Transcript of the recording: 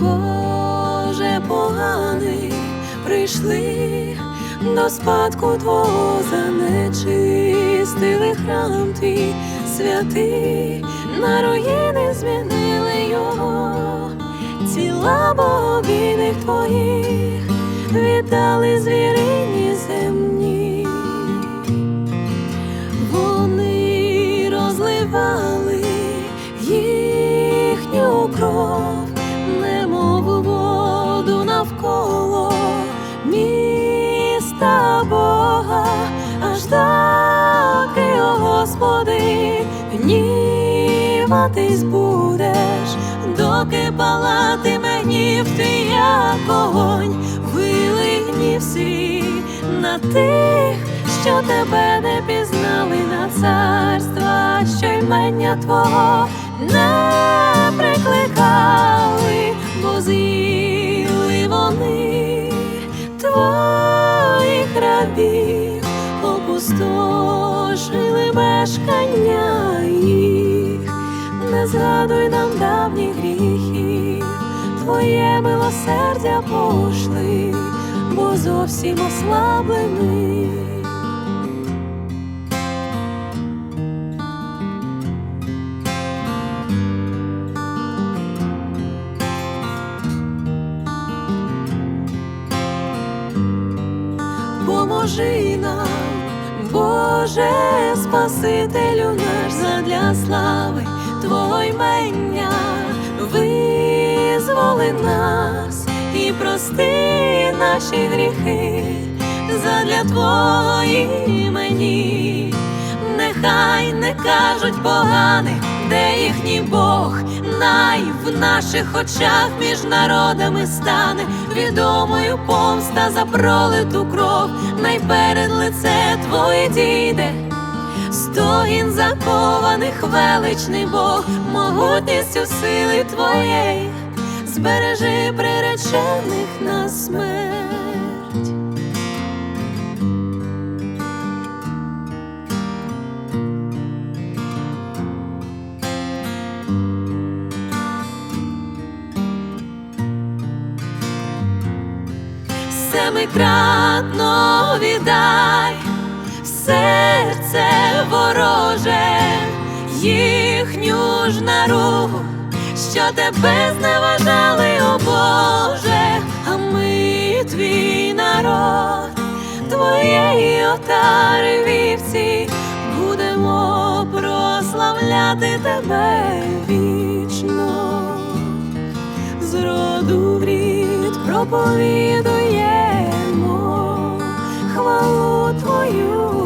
Боже поганий, прийшли до спадку Твого занечистили храм твій. Святий, на руїни змінили його, ціла богиних твоїх віддали звірині Господи, гніватись будеш, доки палатиме гнів твій, як огонь, вилий гнів на тих, що тебе не пізнали на царства, що ймення Твого не прикликали, бо з'їли вони твоїх рабів, опустошили мешкання їх, не згадуй нам давніх гріхів, Твоє милосердя пошли, бо зовсім ослаблений. Поможи нам, Боже, Спасителю наш задля слави Твого ймення, визволи нас і прости наші гріхи задля Твого імені. Нехай не кажуть погани, де їхній Бог, най в наших очах між народами стане відомою помста за пролиту кров, най перед лице Твоє дійде. Стогін закованих величний Бог, могутністю сили Твоєї, збережи приречених на смерть. Семикратно віддай серце вороже, їхню ж наругу, що тебе зневажали, о Боже, а ми твій народ, твоєї отари вівці, будемо прославляти тебе вічно. З роду в рід проповідує you.